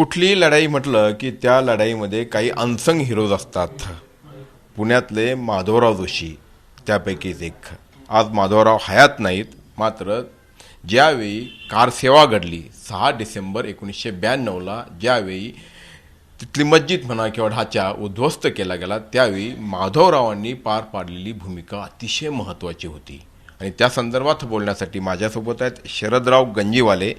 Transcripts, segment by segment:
कुठलीही लढाई म्हटलं की त्या लढाईमध्ये काही अनसंग हिरोज असतात. पुण्यातले माधवराव जोशी त्यापैकीच एक. आज माधवराव हयात नाहीत मात्र ज्यावेळी कारसेवा घडली सहा डिसेंबर एकोणीसशे ब्याण्णवला ज्यावेळी तिथली मस्जिद म्हणा किंवा ढाचा उद्ध्वस्त केला गेला त्यावेळी माधवरावांनी पार पाडलेली भूमिका अतिशय महत्त्वाची होती. आणि त्या संदर्भात बोलण्यासाठी माझ्यासोबत आहेत शरदराव गंजीवाले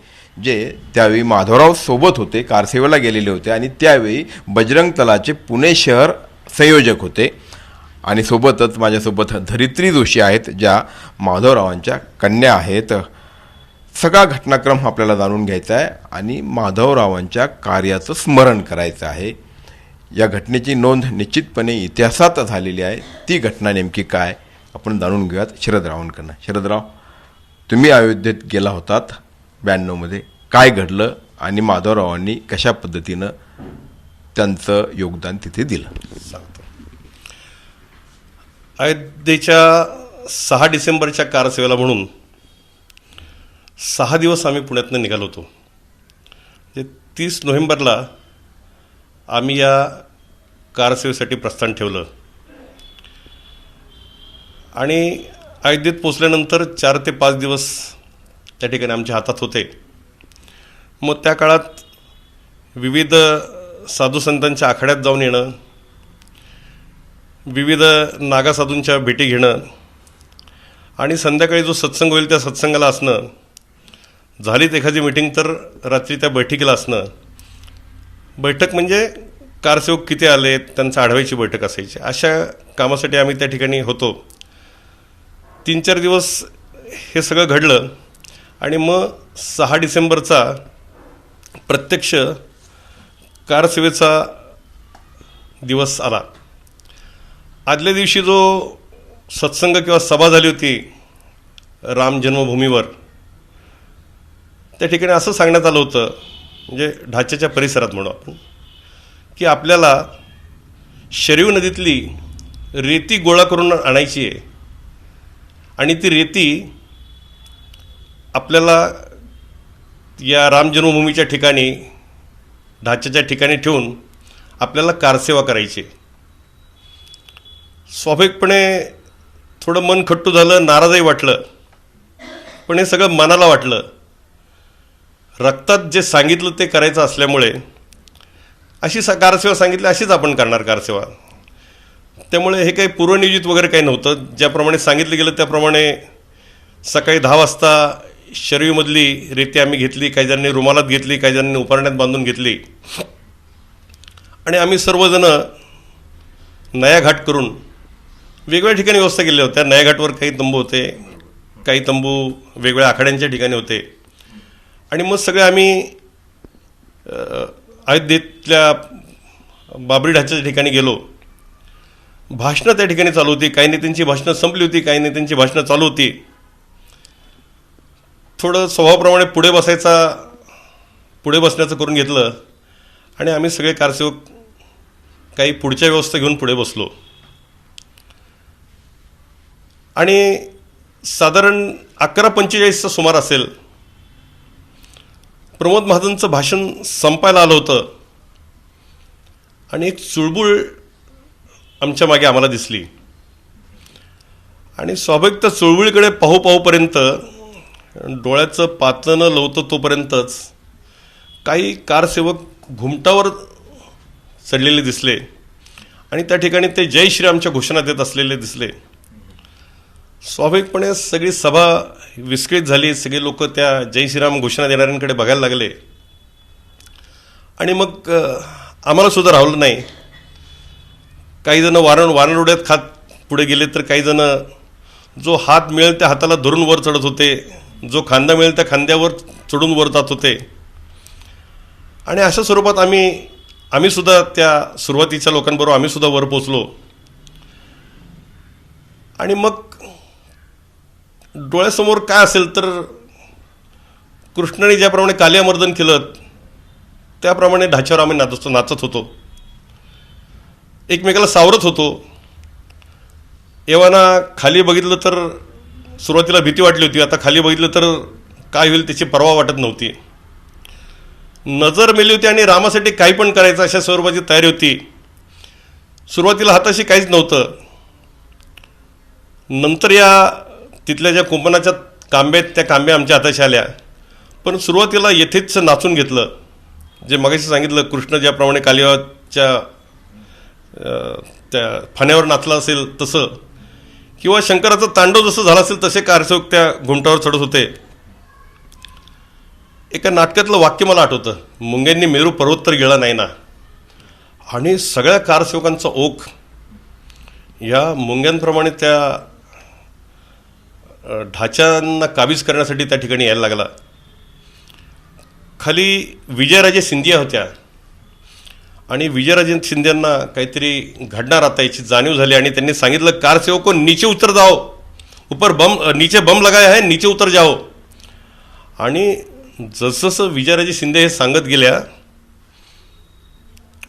जे त्यावेळी माधवराव सोबत होते कारसेवेला गेलेले होते आणि त्यावेळी बजरंग तलाचे पुणे शहर संयोजक होते. आणि सोबतच माझ्यासोबत धरित्री जोशी आहेत ज्या माधवरावांच्या कन्या आहेत. सगळा घटनाक्रम आपल्याला जाणून घ्यायचा आहे आणि माधवरावांच्या कार्याचं स्मरण करायचं आहे. या घटनेची नोंद निश्चितपणे इतिहासात झालेली आहे. ती घटना नेमकी काय? आपण जाणून घेऊयात शरदरावांकडनं. शरदराव तुम्ही अयोध्येत गेला होतात ब्याण्णवमध्ये काय घडलं आणि माधवरावांनी कशा पद्धतीनं त्यांचं योगदान तिथे दिलं? सांगतो. अयोध्येच्या सहा डिसेंबरच्या कारसेवेला म्हणून सहा दिवस आम्ही पुण्यातनं निघालो होतो. म्हणजे तीस नोव्हेंबरला आम्ही या कारसेवेसाठी प्रस्थान ठेवलं. आणि अयोध्येत पोचल्यानंतर चार ते पाच दिवस त्या ठिकाणी आमच्या हातात होते. मग त्या काळात विविध साधू संतांच्या आखाड्यात जाऊन येणं विविध नागासाधूंच्या भेटी घेणं आणि संध्याकाळी जो सत्संग होईल त्या सत्संगाला असणं झालीत एखादी मिटिंग तर रात्री त्या बैठकीला असणं. बैठक म्हणजे कारसेवक किती आले त्यांचं आढवायची बैठक असायची. अशा कामासाठी आम्ही त्या ठिकाणी होतो. तीन चार दिवस हे सगळं घडलं आणि मग सहा डिसेंबरचा प्रत्यक्ष कारसेवेचा दिवस आला. आदल्या दिवशी जो सत्संग किंवा सभा झाली होती राम जन्मभूमीवर त्या ठिकाणी असं सांगण्यात आलं होतं म्हणजे ढाच्याच्या परिसरात म्हणू आपण की आपल्याला शरीव नदीतली रेती गोळा करून आणायची आहे. आणि ती रेती आपल्याला या राम जन्मभूमीच्या ठिकाणी ढाच्याच्या ठिकाणी ठेवून आपल्याला कारसेवा करायची. स्वाभाविकपणे थोडं मन खट्टू झालं नाराजही वाटलं पण हे सगळं मनाला वाटलं. रक्तात जे सांगितलं ते करायचं असल्यामुळे अशी सा कारसेवा सांगितली अशीच आपण करणार कारसेवा. त्यामुळे हे काही पूर्वनियोजित वगैरे काही नव्हतं. ज्याप्रमाणे सांगितलं गेलं त्याप्रमाणे सकाळी दहा वाजता शरीरमधली रेती आम्ही घेतली काही जणांनी रुमालात घेतली काही जणांनी उपारण्यात बांधून घेतली. आणि आम्ही सर्वजणं नयाघाट करून वेगवेगळ्या ठिकाणी व्यवस्था केल्या होत्या. नयाघाटवर काही तंबू होते काही तंबू वेगवेगळ्या आखाड्यांच्या ठिकाणी होते. आणि मग सगळे आम्ही अयोध्येतल्या बाबरी ढाच्याच्या ठिकाणी गेलो. भाषणं त्या ठिकाणी चालू होती. काही नेत्यांची भाषणं संपली होती काही नेत्यांची भाषणं चालू होती. थोडं स्वभावाप्रमाणे पुढे बसायचा पुढे बसण्याचं करून घेतलं. आणि आम्ही सगळे कारसेवक काही पुढच्या व्यवस्था घेऊन पुढे बसलो. आणि साधारण अकरा पंचेचाळीसचा सुमार असेल प्रमोद महाजनचं भाषण संपायला आलं होतं. आणि एक चुळबुळ आमच्या मागे आम्हाला दिसली. आणि स्वाभाविक तर चुळवळीकडे पाहू पाहूपर्यंत डोळ्याचं पातळं न लवतं तोपर्यंतच काही कारसेवक घुमटावर चढलेले दिसले आणि त्या ठिकाणी ते जय श्रीरामच्या घोषणा देत असलेले दिसले. स्वाभाविकपणे सगळी सभा विस्कळीत झाली सगळे लोक त्या जय श्रीराम घोषणा देणाऱ्यांकडे बघायला लागले. आणि मग आम्हालासुद्धा आम्हाला सुद्धा राहिलं नाही. काही जण वारण वारणोड्यात खात पुढे गेले तर काही जण जो हात मिळेल त्या हाताला धरून वर चढत होते. जो खांदा मिळेल त्या खांद्यावर चढून वर जात होते. आणि अशा स्वरूपात आम्ही आम्हीसुद्धा त्या सुरुवातीच्या लोकांबरोबर आम्हीसुद्धा वर पोचलो. आणि मग डोळ्यासमोर काय असेल तर कृष्णाने ज्याप्रमाणे कालियामर्दन केलं त्याप्रमाणे ढाच्यावर आम्ही नाचत नाचत होतो. एकमेकाला सावरत होतो. एव्हाना खाली बघितलं तर सुरुवातीला भीती वाटली होती. आता खाली बघितलं तर काय होईल त्याची पर्वा वाटत नव्हती. नजर मेली होती आणि रामासाठी काही पण करायचं अशा स्वरूपाची तयारी होती. सुरुवातीला हाताशी काहीच नव्हतं. नंतर या तिथल्या ज्या कुंपणाच्या कांब्यात त्या कांब्या आमच्या हाताशी आल्या. पण सुरुवातीला येथेच नाचून घेतलं. जे मगाशी सांगितलं कृष्ण ज्याप्रमाणे कालिवाच्या त्या फाण्यावर नाचला असेल तसं. किंवा शंकराचं तांडव जसं झाला असेल तसे कारसेवक त्या घुमटावर चढत होते. एका नाटकातलं वाक्य मला आठवतं. मुंग्यांनी मेरू पर्वत तर गेला नाही ना. आणि सगळ्या कारसेवकांचा ओघ या मुंग्यांप्रमाणे त्या ढाच्यांना काबीज करण्यासाठी त्या ठिकाणी यायला लागला. खाली विजयराजे सिंधिया होत्या. आणि विजयराजे शिंदेंना काहीतरी घडणार आता याची जाणीव झाली आणि त्यांनी सांगितलं कारसेवक को हो, नीचे उतर जाओ. ऊपर बम नीचे बम लगाय आहे नीचे उतर जाओ. आणि जसजसं विजयराजे शिंदे हे सांगत गेल्या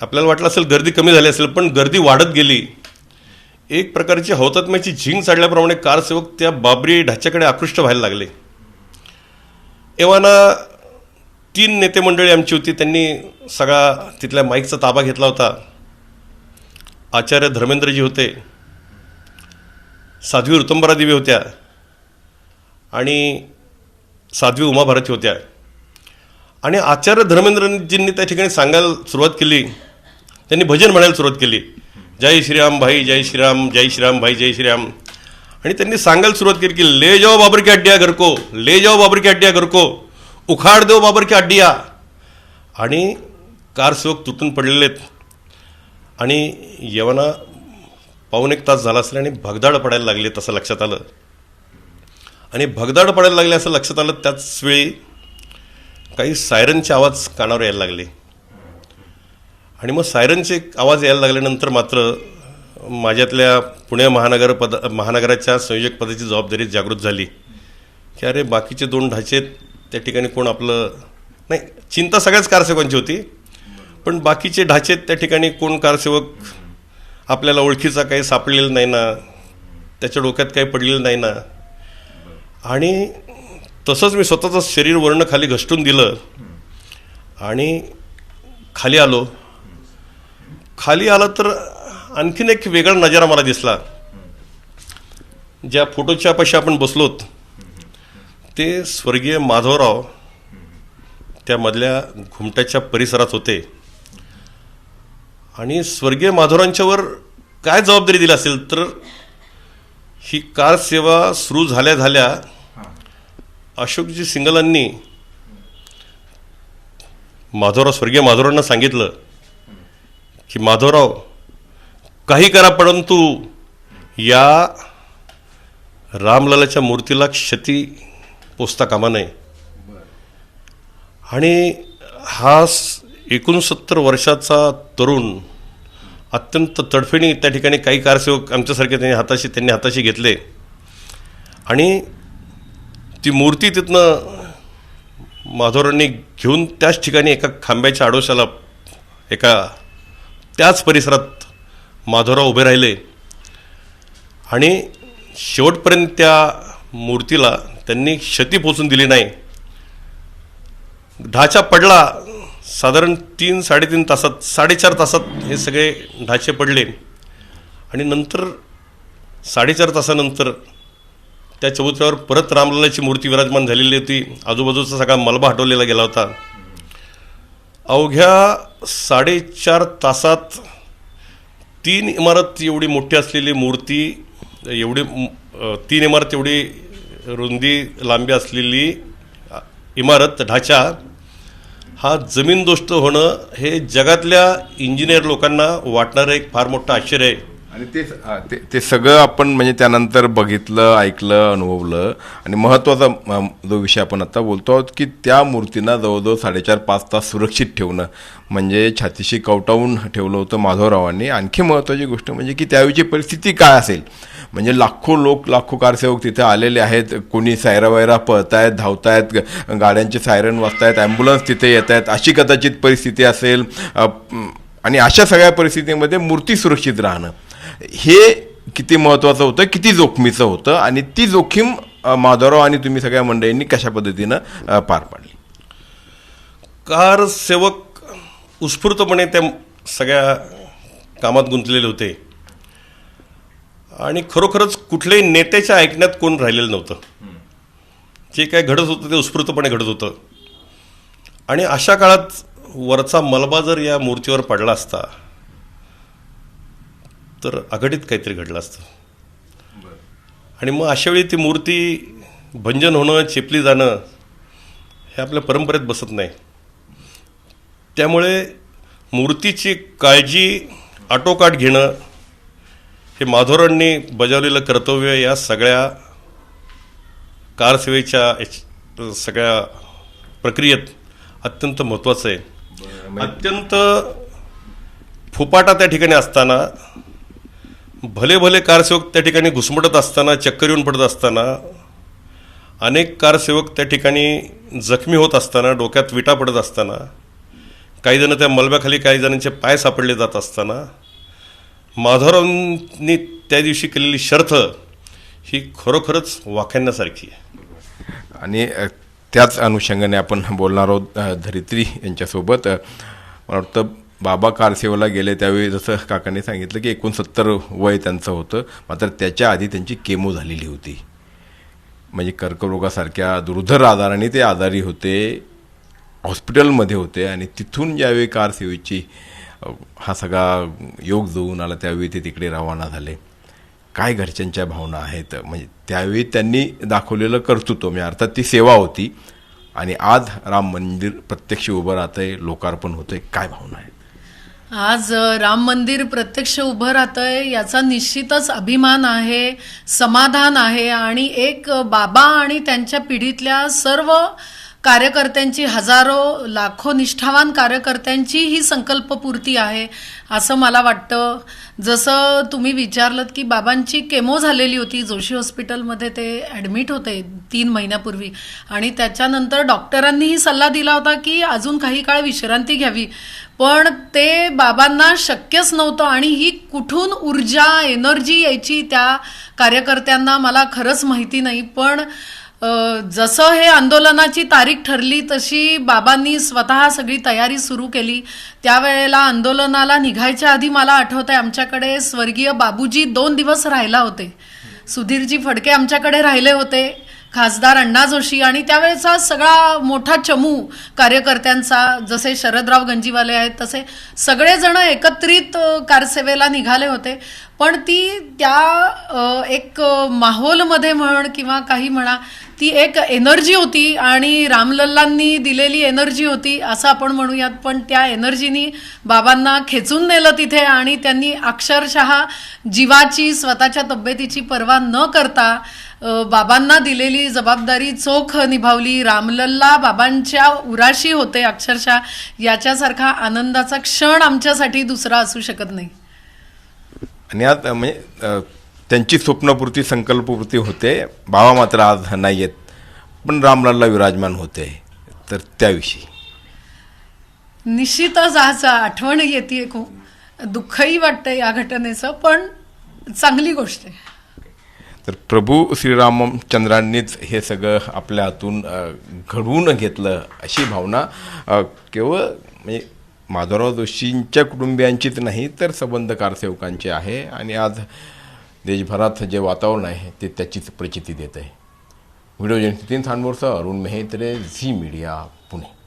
आपल्याला वाटलं असेल गर्दी कमी झाली असेल पण गर्दी वाढत गेली. एक प्रकारची हौतात्म्याची झिंग चढल्याप्रमाणे कारसेवक त्या बाबरी ढाच्याकडे आकृष्ट व्हायला लागले. एव्हाना तीन नेते मंडळी आमची होती त्यांनी सगळा तिथल्या माईकचा ताबा घेतला होता. आचार्य धर्मेंद्रजी होते साध्वी ऋतंबरा देवी होत्या आणि साध्वी उमा भारती होत्या. आणि आचार्य धर्मेंद्रजींनी त्या ठिकाणी सांगायला सुरुवात केली त्यांनी भजन म्हणायला सुरुवात केली जय श्रीराम भाई जय श्रीराम जय श्रीराम भाई जय श्रीराम. आणि त्यांनी सांगायला सुरुवात केली की ले जाओ बाबर की अड्डिया ले जाओ बाबर की. अड्डिया उखाड देव बाबर की अड्डिया आणि कारसेवक तुटून पडलेले आहेत. आणि यवना पाऊन एक तास झाला असेल आणि भगदाड पडायला लागले तसं लक्षात आलं. आणि भगदाड पडायला लागले असं लक्षात आलं त्याच वेळी काही सायरनचे आवाज कानावर यायला लागले. आणि मग सायरनचे आवाज यायला लागल्यानंतर मात्र माझ्यातल्या पुणे महानगर पद महानगराच्या संयोजक पदाची जबाबदारी जागृत झाली. की अरे बाकीचे दोन ढाचे त्या ठिकाणी कोण आपलं नाही चिंता सगळ्याच कारसेवकांची होती. पण बाकीचे ढाचे त्या ठिकाणी कोण कारसेवक आपल्याला ओळखीचा काही सापडलेला नाही ना त्याच्या डोक्यात काही पडलेलं नाही ना. आणि तसंच मी स्वतःचं शरीर वर्ण खाली घसटून दिलं. आणि खाली आलो. खाली आलं तर आणखीन एक वेगळा नजारा मला दिसला. ज्या फोटोच्या पाशी आपण बसलोत ते स्वर्गीय माधवराव त्यामधल्या घुमट्याच्या परिसरात होते. आणि स्वर्गीय माधवरांच्यावर काय जबाबदारी दिली असेल तर ही कार सेवा सुरू झाल्या झाल्या अशोकजी सिंगलांनी माधवराव स्वर्गीय माधवरावांना सांगितलं की माधवराव काही करा परंतु या रामलालाच्या मूर्तीला क्षती पोचता कामा नये आणि हा एकोणसत्तर वर्षाचा तरुण अत्यंत तडफेणी त्या ठिकाणी काही कारसेवक आमच्यासारखे त्यांनी हाताशी त्यांनी हाताशी घेतले. आणि ती मूर्ती तिथनं माधवरांनी घेऊन त्याच ठिकाणी एका खांब्याच्या आडोशाला एका त्याच परिसरात माधवराव उभे राहिले. आणि शेवटपर्यंत त्या मूर्तीला त्यांनी क्षती पोचून दिली नाही. ढाचा पडला साधारण तीन साडेतीन तासात साडेचार तासात हे सगळे ढाचे पडले. आणि नंतर साडेचार तासानंतर त्या चबुतऱ्यावर परत रामलालाची मूर्ती विराजमान झालेली होती. आजूबाजूचा सगळा मलबा हटवलेला गेला होता. अवघ्या साडेचार तासात तीन इमारत एवढी मोठी असलेली मूर्ती एवढी तीन इमारत एवढी रुंदी लांबी असलेली इमारत ढाचा हा जमीनदोस्त होणं हे जगातल्या इंजिनियर लोकांना वाटणारं एक फार मोठं आश्चर्य आहे. आणि ते ते ते सगळं आपण म्हणजे त्यानंतर बघितलं ऐकलं अनुभवलं. आणि महत्त्वाचा जो विषय आपण आता बोलतो आहोत की त्या मूर्तींना जवळजवळ साडेचार पाच तास सुरक्षित ठेवणं. म्हणजे छातीशी कवटावून ठेवलं होतं माधवरावांनी. आणखी महत्त्वाची गोष्ट म्हणजे की त्यावेळीची परिस्थिती काय असेल? म्हणजे लाखो लोक लाखो कारसेवक तिथे आलेले आहेत. कोणी सायरा वायरा पळतायत धावतायत ग- गाड्यांचे सायरन वाजतायत ॲम्ब्युलन्स तिथे येत आहेत अशी कदाचित परिस्थिती असेल. आणि अशा सगळ्या परिस्थितीमध्ये मूर्ती सुरक्षित राहणं. हे किती महत्त्वाचं होतं किती जोखमीचं होतं आणि ती जोखीम माधवराव आणि तुम्ही सगळ्या मंडळींनी कशा पद्धतीनं पार पाडली? कार सेवक उत्स्फूर्तपणे त्या सगळ्या कामात गुंतलेले होते. आणि खरोखरच कुठल्याही नेत्याच्या ऐकण्यात कोण राहिलेलं नव्हतं. जे काय घडत होतं ते उत्स्फूर्तपणे घडत होतं. आणि अशा काळात वरचा मलबा जर या मूर्तीवर पडला असता तर अघटित काहीतरी घडलं असतं. आणि मग अशावेळी ती मूर्ती भंजन होणं चेपली जाणं हे आपल्या परंपरेत बसत नाही. त्यामुळे मूर्तीची काळजी आटोकाट घेणं हे माधवरांनी बजावलेलं कर्तव्य या सगळ्या कारसेवेच्या सगळ्या प्रक्रियेत अत्यंत महत्त्वाचं आहे. अत्यंत फुपाटा त्या ठिकाणी असताना भले भले कारसेवक त्या ठिकाणी घुसमटत असताना चक्कर येऊन पडत असताना अनेक कारसेवक त्या ठिकाणी जखमी होत असताना डोक्यात विटा पडत असताना काही जणं त्या मलब्याखाली काही जणांचे पाय सापडले जात असताना माधवरावांनी त्या दिवशी केलेली शर्थ ही खरोखरच वाखाणण्यासारखी आहे. आणि त्याच अनुषंगाने आपण बोलणार आहोत धरित्री यांच्यासोबत. मला वाटतं बाबा कारसेवेला गेले त्यावेळी जसं काकांनी सांगितलं की एकोणसत्तर वय त्यांचं होतं मात्र त्याच्या आधी त्यांची केमो झालेली होती. म्हणजे कर्करोगासारख्या दुर्धर आजाराने ते आजारी होते हॉस्पिटलमध्ये होते आणि तिथून ज्यावेळी कारसेवेची हा सगळा योग जुळून आला त्यावेळी ते तिकडे रवाना झाले. काय घरच्यांच्या भावना आहेत? म्हणजे त्यावेळी त्यांनी दाखवलेलं कर्तृत्व म्हणजे अर्थात ती सेवा होती आणि आज राम मंदिर प्रत्यक्ष उभं राहतंय लोकार्पण होतंय काय भावना आहे आज राम मंदिर प्रत्यक्ष उभं राहतंय याचा निश्चितच अभिमान आहे समाधान आहे आणि एक बाबा आणि त्यांच्या पिढीतल्या सर्व कार्यकर्त्यांची हजारो लाखो निष्ठावान कार्यकर्त्यांची ही संकल्पपूर्ती आहे असं मला वाटतं. जसं तुम्ही विचारलं की बाबांची केमो झालेली होती जोशी हॉस्पिटलमध्ये ते ॲडमिट होते तीन महिन्यापूर्वी. आणि त्याच्यानंतर डॉक्टरांनीही सल्ला दिला होता की अजून काही काळ विश्रांती घ्यावी. पण ते बाबांना शक्यच नव्हतं आणि ही कुठून ऊर्जा एनर्जी यायची त्या कार्यकर्त्यांना मला खरंच माहिती नाही. पण जसं हे आंदोलनाची तारीख ठरली तशी बाबांनी स्वतः सगळी तयारी सुरू केली. त्यावेळेला आंदोलनाला निघायच्या आधी मला आठवत आहे आमच्याकडे स्वर्गीय बाबूजी दोन दिवस राहिला होते. सुधीरजी फडके आमच्याकडे राहिले होते खासदार अण्णा जोशी आणि त्यावेळेचा सगळा मोठा चमू कार्यकर्त्यांचा जसे शरदराव गंजीवाले आहेत तसे सगळेजण एकत्रित कारसेवेला निघाले होते. पण ती त्या एक माहोलमध्ये म्हण किंवा काही म्हणा ती एक एनर्जी होती आणि रामलल्लांनी दिलेली एनर्जी होती असं आपण म्हणूयात. पण त्या एनर्जीनी बाबांना खेचून नेलं तिथे आणि त्यांनी अक्षरशः जीवाची स्वतःच्या तब्येतीची पर्वा न करता बाबांना दिलेली जबाबदारी चोख निभावली. रामलल्ला बाबांच्या उराशी होते अक्षरशः. याच्यासारखा आनंदाचा क्षण आमच्यासाठी दुसरा असू शकत नाही. आणि आज म्हणजे त्यांची स्वप्नपूर्ती संकल्पपूर्ती होते. बाबा मात्र आज नाही आहेत पण रामलालला विराजमान होते. तर त्याविषयी. निश्चितच आज आठवण येते खूप. दुःखही वाटतं या घटनेचं पण चांगली गोष्ट आहे. तर प्रभू श्रीरामचंद्रांनीच हे सगळं आपल्या हातून घडवून घेतलं अशी भावना. केवळ म्हणजे माधवराव जोशींच्या कुटुंबियांचीच नाही तर संबंध कारसेवकांची आहे. आणि आज देशभरात जे वातावरण आहे ते त्याचीच प्रचिती देत आहे. व्हिडिओ जयंती तीन थांडवरचा अरुण मेहेत्रे झी मीडिया पुणे.